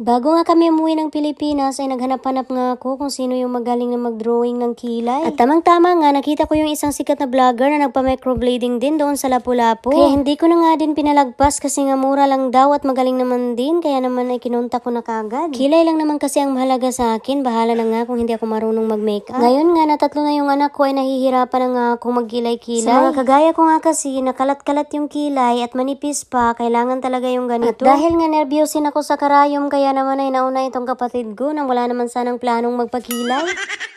Bago nga kami umuwi ng Pilipinas ay naghanap-hanap nga ako kung sino yung magaling na mag-drawing ng kilay. At tamang-tama nga nakita ko yung isang sikat na vlogger na nagpa-microblading din doon sa Lapu-Lapu. Kaya hindi ko na nga din pinalagpas kasi nga mura lang daw at magaling naman din kaya naman ay kinunta ko na kagad. Kilay lang naman kasi ang mahalaga sa akin. Bahala na nga kung hindi ako marunong mag-makeup. Ngayon nga na tatlo na yung anak ko ay nahihirapan na nga akong magkilay-kilay. Sa mga kagaya ko nga kasi nakalat-kalat yung kilay at manipis pa, kailangan talaga yung ganito. At dahil nga nervyosin ako sa karayom kaya naman ay nauna itong kapatid ko nang wala naman sanang planong magpakilay.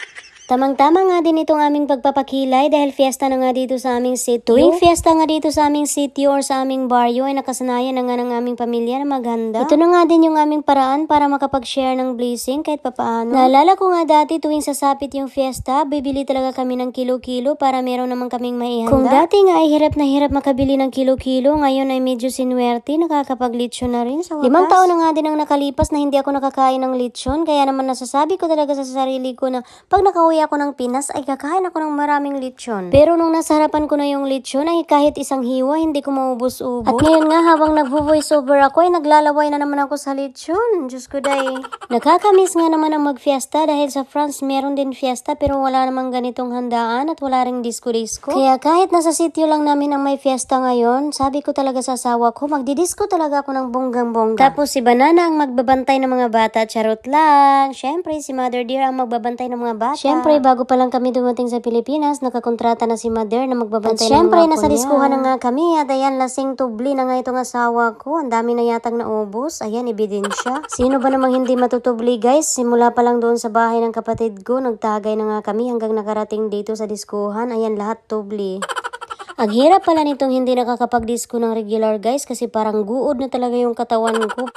Tamang-tama nga din itong aming pagpapakilay dahil fiesta na nga dito sa aming city. Tuwing fiesta nga dito sa aming city or sa aming barrio ay nakasanayan na nga ng aming pamilya na maghanda. Ito na nga din yung aming paraan para makapag-share ng blessing kahit papaano. Naalala ko nga dati tuwing sasapit yung fiesta, bibili talaga kami ng kilo-kilo para meron naman kaming maihanda. Kung dati nga ay hirap na hirap makabili ng kilo-kilo, ngayon ay medyo sinuwerte, nakakapag-lechon na rin sa wakas. Limang taon na nga din ang nakalipas na hindi ako nakakain ng lechon, kaya naman nasasabi ko talaga sa sarili ko na pag nakauwi ako ng Pinas ay kakain ako ng maraming lechon. Pero nung nasa harapan ko na yung lechon ay kahit isang hiwa hindi ko maubos-ubos. At ngayon nga habang nagvo-voice over ako ay naglalaway na naman ako sa lechon. Diyos ko day. Nakakamiss nga naman ang mag-fiesta dahil sa France meron din fiesta pero wala namang ganitong handaan at wala ring disco-disco. Kaya kahit nasa sitio lang namin ang may fiesta ngayon, sabi ko talaga sa asawa ko, magdidisco talaga ako ng bonggang-bongga. Tapos si Banana ang magbabantay ng mga bata, charot lang. Siyempre, si Mother Dear ang magbabantay ng mga bata. Siyempre, bago pa lang kami dumating sa Pilipinas, nakakontrata na si Mother na magbabantay ng syempre, mga nasa diskuhan na nga kami at ayan, lasing tubli na nga itong asawa ko. Ang dami na yatang naubos. Ayan, ebidensya. Sino ba namang hindi matutubli guys? Simula pa lang doon sa bahay ng kapatid ko, nagtagay na nga kami hanggang nakarating dito sa diskuhan. Ayan, lahat tubli. Ang hirap pala nitong hindi nakakapag-disco ng regular guys kasi parang guod na talaga yung katawan ko.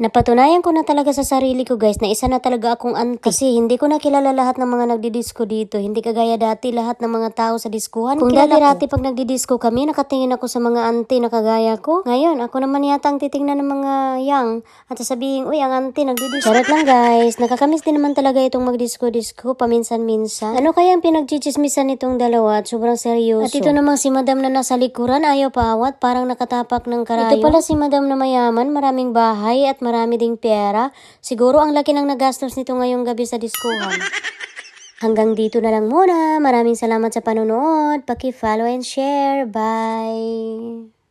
Napatunayan ko na talaga sa sarili ko guys na isa na talaga akong auntie. Kasi hindi ko na kilala lahat ng mga nagdidisco dito. Hindi kagaya dati lahat ng mga tao sa diskuhan. Kung dati-dati pag nagdidisco kami, nakatingin ako sa mga auntie na kagaya ko. Ngayon, ako naman yata ang titingnan ng mga young at sasabihin, uy, ang auntie nagdidisco. Charot lang guys, nakakamiss din naman talaga itong magdisco-disco paminsan-minsan. Ano kaya ang pinagchichismisan nitong dalawa at sobrang seryoso? At ito namang si madam na nasa likuran, ayaw paawat, parang nakatapak ng karayo. Ito pala si madam na mayaman, maraming bahay marami ding pera. Siguro ang laki ng nagastos nito ngayong gabi sa diskuhan. Hanggang dito na lang muna. Maraming salamat sa panonood. Paki-follow and share. Bye!